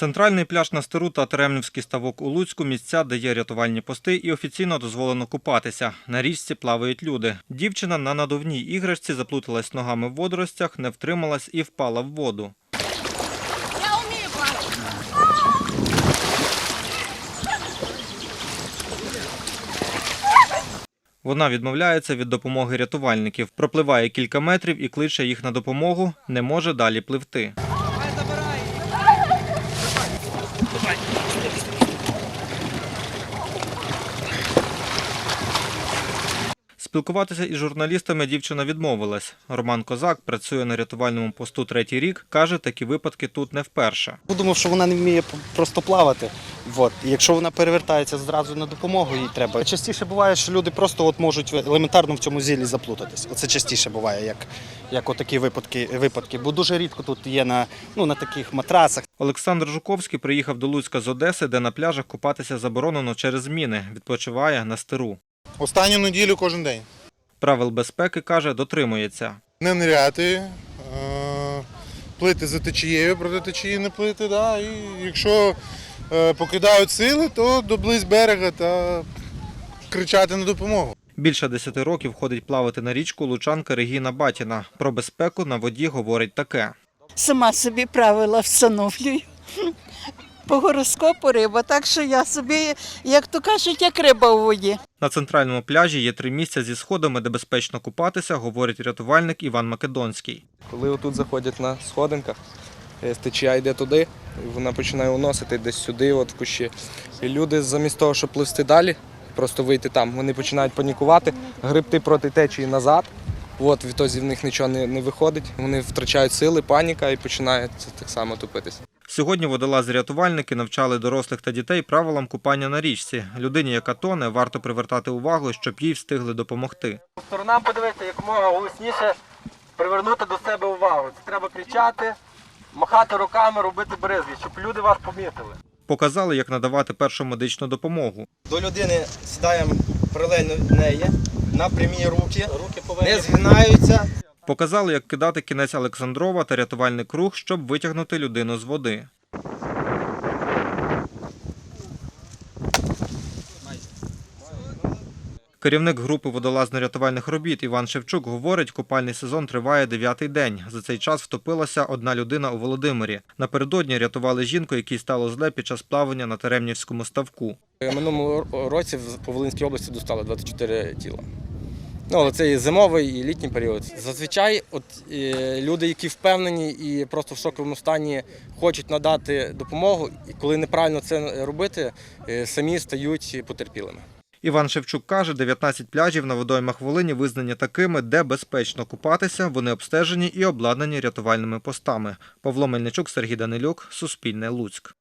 Центральний пляж на Стеру та Теремнівський ставок у Луцьку – місця, де є рятувальні пости і офіційно дозволено купатися. На річці плавають люди. Дівчина на надувній іграшці заплуталась ногами в водоростях, не втрималась і впала в воду. Я вмію плавати. Вона відмовляється від допомоги рятувальників, пропливає кілька метрів і кличе їх на допомогу, не може далі пливти. Спілкуватися із журналістами дівчина відмовилась. Роман Козак працює на рятувальному посту третій рік. каже, такі випадки тут не вперше. Подумав, що вона не вміє просто плавати. От. І якщо вона перевертається зразу на допомогу, їй треба. Частіше буває, що люди просто от можуть елементарно в цьому зілі заплутатись. Оце частіше буває, як, як отакі випадки, випадки. Бо дуже рідко тут є на, ну, на таких матрасах. Олександр Жуковський приїхав до Луцька з Одеси, де на пляжах купатися заборонено через зміни. Відпочиває на стиру. Останню неділю кожен день. Правил безпеки каже, дотримується. Не ниряти, е, плити за течією, проти течії не плити. Да? І якщо е, покидають сили, то доблизь берега та кричати на допомогу. Більше 10 років ходить плавати на річку лучанка Регіна Батіна. Про безпеку на воді говорить таке. Сама собі правила встановлюю. По гороскопу риба, так що я собі, як то кажуть, як риба у воді. На центральному пляжі є три місця зі сходами, де безпечно купатися, говорить рятувальник Іван Македонський. Коли отут заходять на сходинках, е, течія йде туди, вона починає уносити десь сюди, от в кущі. І люди замість того, щоб пливсти далі, просто вийти там, вони починають панікувати, гребти проти течії назад. От відтоді в них нічого не, не виходить. Вони втрачають сили, паніка і починають так само топитися. Сьогодні водолази-рятувальники навчали дорослих та дітей правилам купання на річці. Людині, яка тоне, варто привертати увагу, щоб їй встигли допомогти. сторонам подивитися, якомога голосніше привернути до себе увагу. Це треба кричати, махати руками, робити бризги, щоб люди вас помітили. Показали, як надавати першу медичну допомогу. До людини сідаємо паралельно неї на прямі руки, не згинаються. Показали, як кидати кінець Олександрова та рятувальний круг, щоб витягнути людину з води. Керівник групи водолазно-рятувальних робіт Іван Шевчук говорить, купальний сезон триває дев'ятий день. За цей час втопилася одна людина у Володимирі. Напередодні рятували жінку, якій стало зле під час плавання на Теремнівському ставку. Е, Минулому році по Волинській області достали 24 тіла. Ну, але це і зимовий, і літній період. Зазвичай от, е, люди, які впевнені і просто в шоковому стані хочуть надати допомогу, і коли неправильно це робити, е, самі стають потерпілими. Іван Шевчук каже, 19 пляжів на водоймах Волині визнані такими, де безпечно купатися. Вони обстежені і обладнані рятувальними постами. Павло Мельничук, Сергій Данилюк, Суспільне Луцьк.